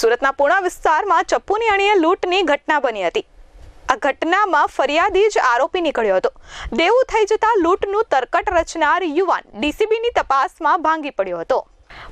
સુરતના પૂણા વિસ્તારમાં ચપ્પુની અણીએ લૂંટની ઘટના બની હતી. આ ઘટનામાં ફરિયાદી જ આરોપી નીકળ્યો હતો. દેવું થઈ જતા લૂંટનું તરકટ રચનાર યુવાન ડીસીબીની તપાસમાં ભાંગી પડ્યો હતો.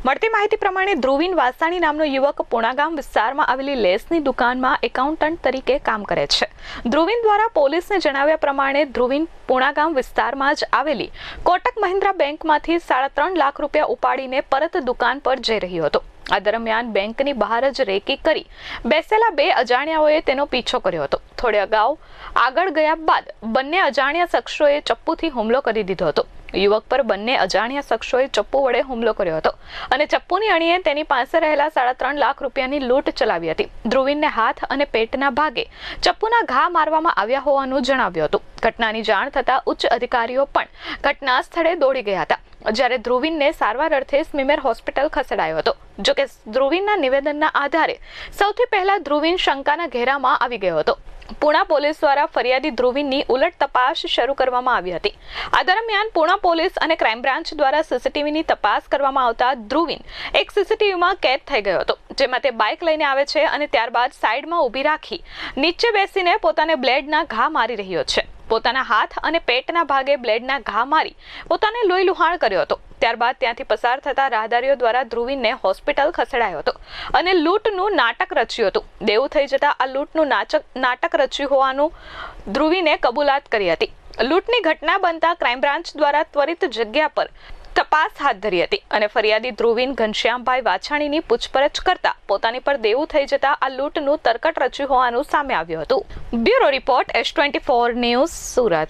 મળતી માહિતી પ્રમાણે ધ્રુવીન વાસાણી નામનો યુવક પુણાગામ વિસ્તારમાં આવેલી લેસની દુકાનમાં એકાઉન્ટન્ટ તરીકે કામ કરે છે. ધ્રુવીન દ્વારા પોલીસને જણાવ્યા પ્રમાણે ધ્રુવીન પુણાગામ વિસ્તારમાં જ આવેલી કોટક મહિન્દ્રા બેંકમાંથી સાડા ત્રણ લાખ રૂપિયા ઉપાડીને પરત દુકાન પર જઈ રહ્યો હતો. આ દરમિયાન બેંકની બહાર જ રેકી કરી બેસેલા બે અજાણ્યાઓએ તેનો પીછો કર્યો હતો. થોડે અગાઉ આગળ ગયા બાદ બંને અજાણ્યા શખ્સોએ ચપ્પુથી હુમલો કરી દીધો હતો. યુવક પર બંને અજાણ્યા શખ્સોએ ચપ્પુ વડે હુમલો કર્યો હતો. અને ચપ્પુની અણીએ તેની પાસે રહેલા સાડા ત્રણ લાખ રૂપિયાની લૂંટ ચલાવી હતી. ધ્રુવીનને હાથ અને પેટના ભાગે ચપ્પુના ઘા મારવામાં આવ્યા હોવાનું જણાવ્યું હતું. ઘટનાની જાણ થતાં ઉચ્ચ અધિકારીઓ પણ ઘટના સ્થળે દોડી ગયા હતા. જ્યારે ધ્રુવીનને સારવાર અર્થે સ્મીમેર હોસ્પિટલ ખસેડાયો હતો. જોકે ધ્રુવીનના નિવેદનના આધારે સૌથી પહેલા ધ્રુવીન શંકાના ઘેરામાં આવી ગયો હતો. પુણા પોલીસ દ્વારા ફરિયાદી ધ્રુવીનની ઉલટ તપાસ શરૂ કરવામાં આવી હતી. આ દરમિયાન પુણા પોલીસ અને ક્રાઇમ બ્રાન્ચ દ્વારા સીસીટીવીની તપાસ કરવામાં આવતા ધ્રુવીન એક સીસીટીવીમાં કેદ થઈ ગયો હતો, જેમાં તે બાઇક લઈને આવે છે અને ત્યારબાદ સાઈડમાં ઊભી રાખી નીચે બેસીને પોતાને બ્લેડના ઘા મારી રહ્યો છે. પોતાના હાથ અને પેટના ભાગે બ્લેડના ઘા મારી પોતાને લોહી લુહાણ કર્યો હતો. ત્યારબાદ ત્યાંથી પસાર થતા રાહદારીઓ દ્વારા ધ્રુવીનને હોસ્પિટલ ખસેડાયો હતો અને લૂંટનું નાટક રચ્યું હતું. દેવું થઈ જતા આ લૂંટનું નાચક, નાટક રચ્યું હોવાનું ધ્રુવીને કબૂલાત કરી હતી. લૂંટની ઘટના બનતા ક્રાઇમ બ્રાન્ચ દ્વારા ત્વરિત જગ્યા પર તપાસ હાથ ધરી હતી અને ફરિયાદી ધ્રુવીન ઘનશ્યામભાઈ વાછાણીની પૂછપરછ કરતા પોતાની પર દેવું થઈ જતા આ લૂંટનું તરકટ રચ્યું હોવાનું સામે આવ્યું હતું. Bureau report S twenty four news Surat.